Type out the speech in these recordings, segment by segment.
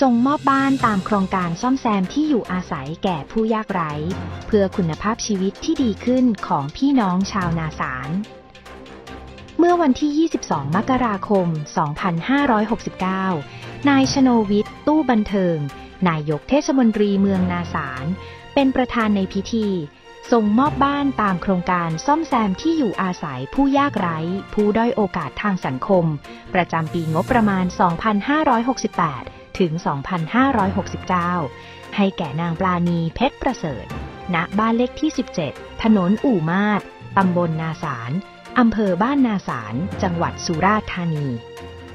ส่งมอบบ้านตามโครงการซ่อมแซมที่อยู่อาศัยแก่ผู้ยากไร้ เพื่อคุณภาพชีวิตที่ดีขึ้นของพี่น้องชาวนาสาร เมื่อวันที่ 22 มกราคม 2569 นายชโนวิทย์ ตู้บันเทิง นายกเทศมนตรีเมืองนาสาร เป็นประธานในพิธีส่งมอบบ้านตามโครงการซ่อมแซมที่อยู่อาศัยผู้ยากไร้ ผู้ด้อยโอกาสทางสังคม ประจำปีงบประมาณ 2568 ถึง 2569 ให้แก่นางปลาณีเพชรประเสริฐ ณ บ้านเลขที่ 17 ถนนอู่มาศตำบลนาสารอำเภอบ้านนาสารจังหวัดสุราษฎร์ธานี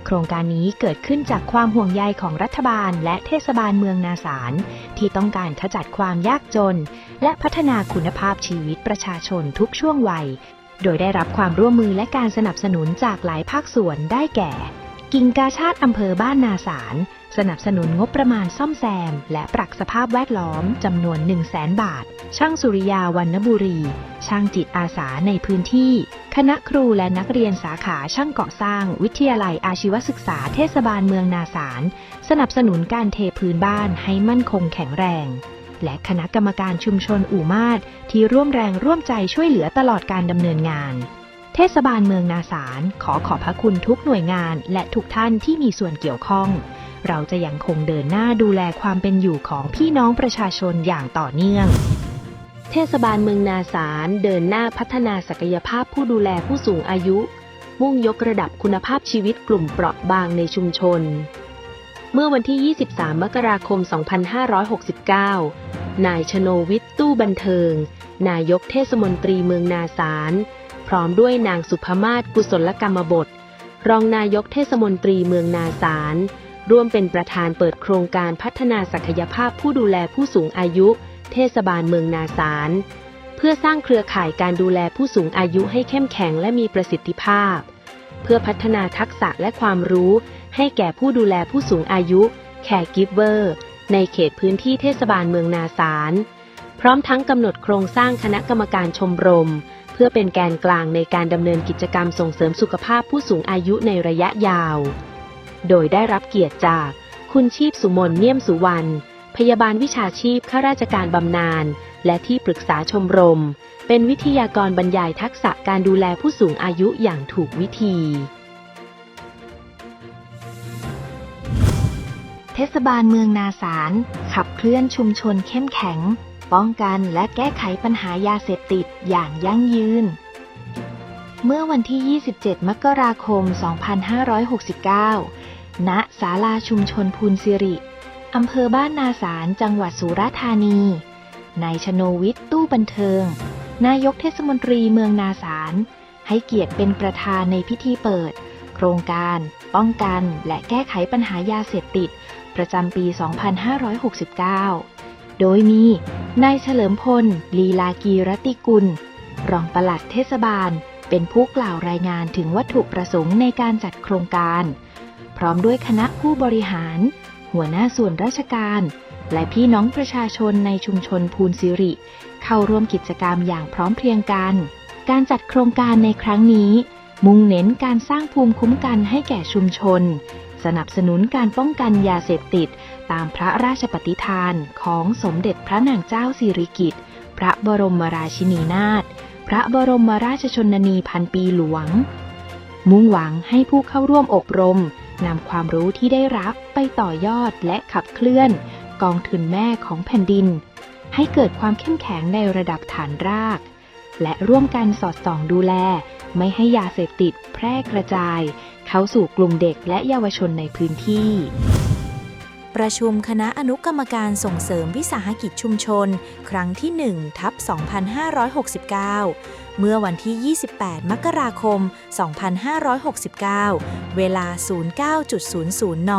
โครงการนี้เกิดขึ้นจากความห่วงใยของรัฐบาลและเทศบาลเมืองนาสารที่ต้องการขจัดความยากจน และพัฒนาคุณภาพชีวิตประชาชนทุกช่วงวัย โดยได้รับความร่วมมือและการสนับสนุนจากหลายภาคส่วนได้แก่ กิ่งกาชาติอำเภอบ้านนาสาร สนับสนุนงบประมาณซ่อมแซม และปรับสภาพแวดล้อมจำนวน 1 0 0 0 0แบาท ช่างสุริยาวันบุรี ช่างจิตอาสาในพื้นที่ คณะครูและนักเรียนสาขาช่างก่อสร้าง วิทยาลัยอาชีวศึกษาเทศบาลเมืองนาสารสนับสนุนการเทพื้นบ้านให้มั่นคงแข็งแรง และคณะกรรมการชุมชนอู่มาศที่ร่วมแรงร่วมใจช่วยเหลือตลอดการดำเนินงาน ทศบาลเมืองนาสารขอขอบพระคุณทุกหน่วยงานและทุกท่านที่มีส่วนเกี่ยวข้อง เราจะยังคงเดินหน้าดูแลความเป็นอยู่ของพี่น้องประชาชนอย่างต่อเนื่อง เทศบาลเมืองนาสารเดินหน้าพัฒนาศักยภาพผู้ดูแลผู้สูงอายุ มุ่งยกระดับคุณภาพชีวิตกลุ่มเปราะบางในชุมชน เมื่อวันที่ 23 มกราคม 2569 นายชโนวิทย์ตู้บันเทิง นายกเทศมนตรีเมืองนาสาร พร้อมด้วยนางสุภมาศกุศลกรรมบท รองนายกเทศมนตรีเมืองนาสาร ร่วมเป็นประธานเปิดโครงการพัฒนาศักยภาพผู้ดูแลผู้สูงอายุ เทศบาลเมืองนาสาร เพื่อสร้างเครือข่ายการดูแลผู้สูงอายุให้เข้มแข็งและมีประสิทธิภาพ เพื่อพัฒนาทักษะและความรู้ให้แก่ผู้ดูแลผู้สูงอายุแคร์กิฟเวอร์ในเขตพื้นที่เทศบาลเมืองนาสาร พร้อมทั้งกำหนดโครงสร้างคณะกรรมการชมรม พื่อเป็นแกนกลางในการดำเนินกิจกรรมส่งเสริมสุขภาพผู้สูงอายุในระยะยาว โดยได้รับเกียรติจาก คุณชีพสุมนเนียมสุวรรณ พยาบาลวิชาชีพข้าราชการบำนาญ และที่ปรึกษาชมรม เป็นวิทยากรบรรยายทักษะการดูแลผู้สูงอายุอย่างถูกวิธี เทศบาลเมืองนาสาร ขับเคลื่อนชุมชนเข้มแข็ง ป้องกันและแก้ไขปัญหายาเสพติดอย่างยั่งยืน เมื่อวันที่ 27 มกราคม 2569 ณ ศาลาชุมชนพูนสิริ อำเภอบ้านนาสารจังหวัดสุราษฎร์ธานี นายชโนวิทย์ตู้บันเทิง นายกเทศมนตรีเมืองนาสาร ให้เกียรติเป็นประธานในพิธีเปิด โครงการ ป้องกันและแก้ไขปัญหายาเสพติด ประจำปี 2569 โดยมี นายเฉลิมพล ลีลากีรติกุล รองปลัดเทศบาล เป็นผู้กล่าวรายงานถึงวัตถุประสงค์ในการจัดโครงการ พร้อมด้วยคณะผู้บริหาร หัวหน้าส่วนราชการ และพี่น้องประชาชนในชุมชนพูนสิริ เข้าร่วมกิจกรรมอย่างพร้อมเพรียงกัน การจัดโครงการในครั้งนี้ มุ่งเน้นการสร้างภูมิคุ้มกันให้แก่ชุมชน สนับสนุนการป้องกันยาเสพติด ตามพระราชปฏิทานของสมเด็จพระนางเจ้าสิริกิติ์ พระบรมราชินีนาถ พระบรมราชชนนีพันปีหลวง มุ่งหวังให้ผู้เข้าร่วมอบรมนำความรู้ที่ได้รับไปต่อยอดและขับเคลื่อน กองทุนแม่ของแผ่นดิน ให้เกิดความเข้มแข็งในระดับฐานราก และร่วมกันสอดส่องดูแล ไม่ให้ยาเสพติดแพร่กระจาย เข้าสู่กลุ่มเด็กและเยาวชนในพื้นที่ ประชุมคณะอนุกรรมการส่งเสริมวิสาหกิจชุมชน ครั้งที่ 1 ทับ 2569 เมื่อวันที่ 28 มกราคม 2569 เวลา 09.00 น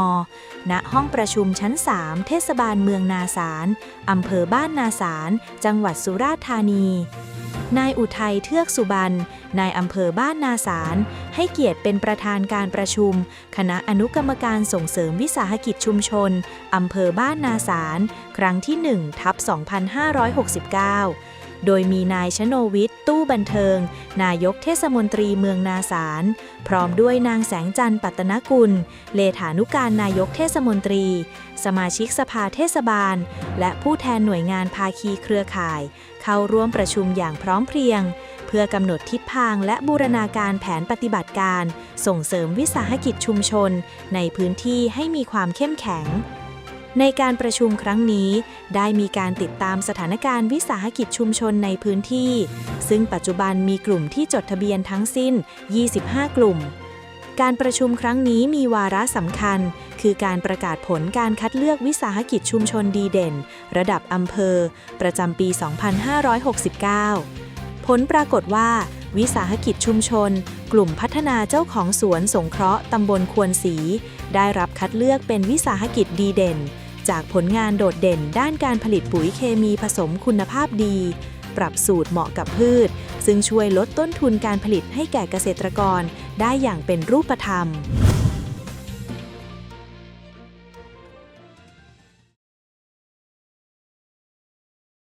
ณ ห้องประชุมชั้น 3 เทศบาลเมืองนาสาร อำเภอบ้านนาสาร จังหวัดสุราษฎร์ธานี นายอุทัยเทือกสุบรรณ นายอำเภอบ้านนาสารให้เกียรติเป็นประธานการประชุม คณะอนุกรรมการส่งเสริมวิสาหกิจชุมชน อำเภอบ้านนาสารครั้งที่1ทับ2569 โดยมีนายชโนวิทย์ตู้บันเทิง นายกเทศมนตรีเมืองนาสาร พร้อมด้วยนางแสงจันทร์ปัตนกุล เลขานุการนายกเทศมนตรี สมาชิกสภาเทศบาล และผู้แทนหน่วยงานภาคีเครือข่าย เข้าร่วมประชุมอย่างพร้อมเพรียง เพื่อกำหนดทิศทางและบูรณาการแผนปฏิบัติการ ส่งเสริมวิสาหกิจชุมชน ในพื้นที่ให้มีความเข้มแข็ง ในการประชุมครั้งนี้ ได้มีการติดตามสถานการณ์วิสาหกิจชุมชนในพื้นที่ ซึ่งปัจจุบันมีกลุ่มที่จดทะเบียนทั้งสิ้น 25 กลุ่ม การประชุมครั้งนี้มีวาระสำคัญ คือการประกาศผลการคัดเลือกวิสาหกิจชุมชนดีเด่น ระดับอำเภอ ประจำปี 2569 ผลปรากฏว่าวิสาหกิจชุมชน กลุ่มพัฒนาเจ้าของสวนสงเคราะห์ตำบลควรศรีได้รับคัดเลือกเป็นวิสาหกิจดีเด่น จากผลงานโดดเด่นด้านการผลิตปุ๋ยเคมีผสมคุณภาพดี ปรับสูตรเหมาะกับพืช ซึ่งช่วยลดต้นทุนการผลิตให้แก่เกษตรกรได้อย่างเป็นรูปธรรม